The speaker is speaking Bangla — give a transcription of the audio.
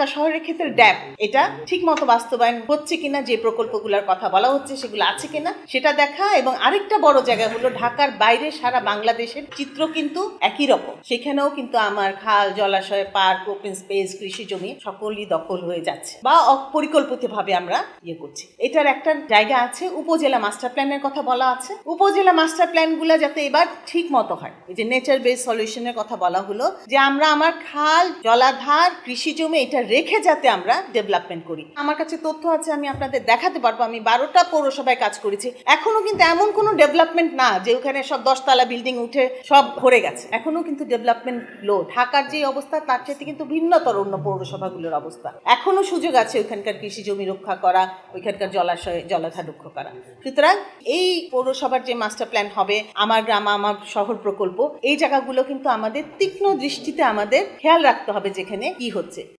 ঢাকা শহরের ক্ষেত্রে ড্যাপ এটা ঠিক মতো বাস্তবায়ন হচ্ছে কিনা, যে প্রকল্পগুলোর কথা বলা হচ্ছে, সেগুলো আছে কিনা, সেটা দেখা। এবং আরেকটা বড় জায়গা হলো ঢাকার বাইরে সারা বাংলাদেশের চিত্র কিন্তু একই রকম। সেখানেও কিন্তু আমার খাল, জলাশয়, পার্ক ওপেন স্পেস কৃষি জমি সকলই দখল হয়ে যাচ্ছে বা অপরিকল্পিত ভাবে আমরা ইয়ে করছি। এটার একটা জায়গা আছে, উপজেলা মাস্টার প্ল্যানের কথা বলা আছে। উপজেলা মাস্টার প্ল্যানগুলো যাতে এবার ঠিক মতো হয়। এই যে নেচার বেস সলিউশনের কথা বলা হলো যে আমরা আমার খাল, জলাধার, কৃষি জমি এটা রেখে যাতে আমরা ডেভেলপমেন্ট করি। আমার কাছে তথ্য আছে, আমি আপনাদের দেখাতে পারব। আমি বারোটা পৌরসভায় কাজ করেছি। এখনও কিন্তু এমন কোনো ডেভেলপমেন্ট না যে ওখানে সব দশতলা বিল্ডিং উঠে সব ভরে গেছে। এখনও কিন্তু ডেভেলপমেন্ট লো ঢাকার যে অবস্থা, তার চাইতে কিন্তু ভিন্নতর অন্য পৌরসভাগুলোর অবস্থা। এখনও সুযোগ আছে ওইখানকার কৃষি জমি রক্ষা করা, ওইখানকার জলাশয় জলাধার রক্ষা করা। সুতরাং এই পৌরসভার যে মাস্টার প্ল্যান হবে, আমার গ্রাম, আমার শহর প্রকল্প, এই জায়গাগুলো কিন্তু আমাদের তীক্ষ্ণ দৃষ্টিতে আমাদের খেয়াল রাখতে হবে যেখানে কি হচ্ছে।